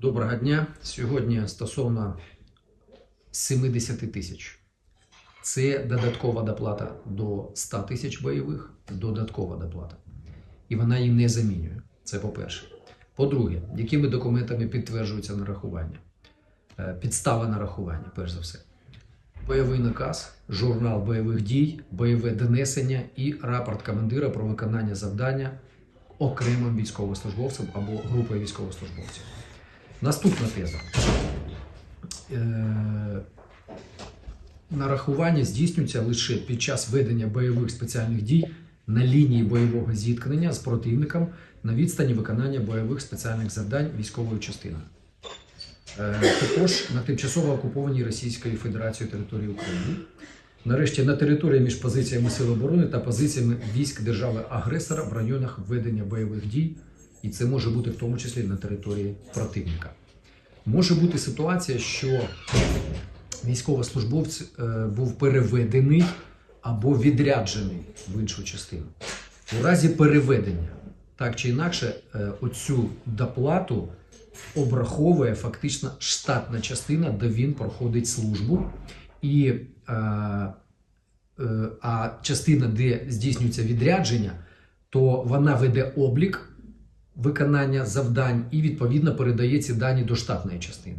Доброго дня. Сьогодні стосовно 70 тисяч. Це додаткова доплата до 100 тисяч бойових, додаткова доплата. І вона її не замінює. Це по-перше. По-друге, якими документами підтверджується нарахування? Е, Підстава нарахування, перш за все. Бойовий наказ, журнал бойових дій, бойове донесення і рапорт командира про виконання завдання окремим військовослужбовцем або групою військовослужбовців. Наступна теза. Е, Нарахування здійснюється лише під час ведення бойових спеціальних дій на лінії бойового зіткнення з противником на відстані виконання бойових спеціальних завдань військовою частиною. Е, Також на тимчасово окупованій Російською Федерацією території України. Нарешті на території між позиціями Сил оборони та позиціями військ держави-агресора в районах ведення бойових дій, і це може бути в тому числі на території противника. Може бути ситуація, що військовослужбовець е, був переведений або відряджений в іншу частину. У разі переведення, так чи інакше, е, оцю доплату обраховує фактично штатна частина, де він проходить службу, і е, е, а частина, де здійснюється відрядження, то вона веде облік виконання завдань і відповідно передає ці дані до штатної частини.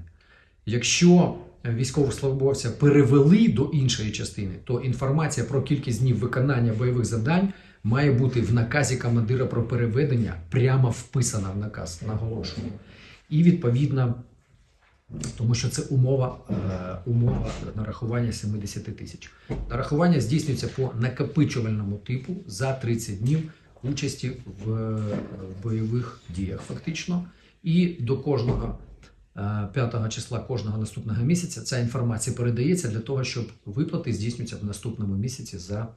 Якщо військовослужбовця перевели до іншої частини, то інформація про кількість днів виконання бойових завдань має бути в наказі командира про переведення прямо вписана в наказ, наголошую. І відповідно, тому що це умова, е, умова нарахування 70 тисяч. Нарахування здійснюється по накопичувальному типу за 30 днів участі в, е, бойових діях, фактично. І до кожного е, 5 числа кожного наступного місяця ця інформація передається для того, щоб виплати здійснюються в наступному місяці за,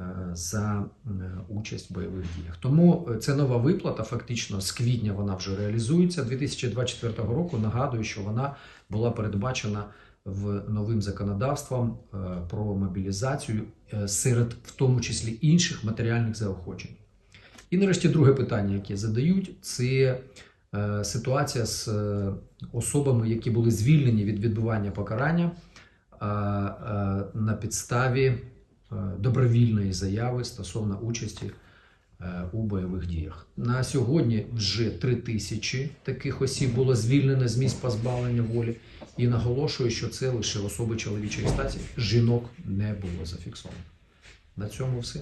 е, за е, участь в бойових діях. Тому е, це нова виплата. Фактично з квітня вона вже реалізується 2024 року. Нагадую, що вона була передбачена в новим законодавством е, про мобілізацію е, серед в тому числі інших матеріальних заохочень. І нарешті друге питання, яке задають, це е, ситуація з е, особами, які були звільнені від відбування покарання е, на підставі добровільної заяви стосовно участі у бойових діях. На сьогодні вже три тисячі таких осіб було звільнено з місць позбавлення волі. І наголошую, що це лише особи чоловічої статі. Жінок не було зафіксовано. На цьому все.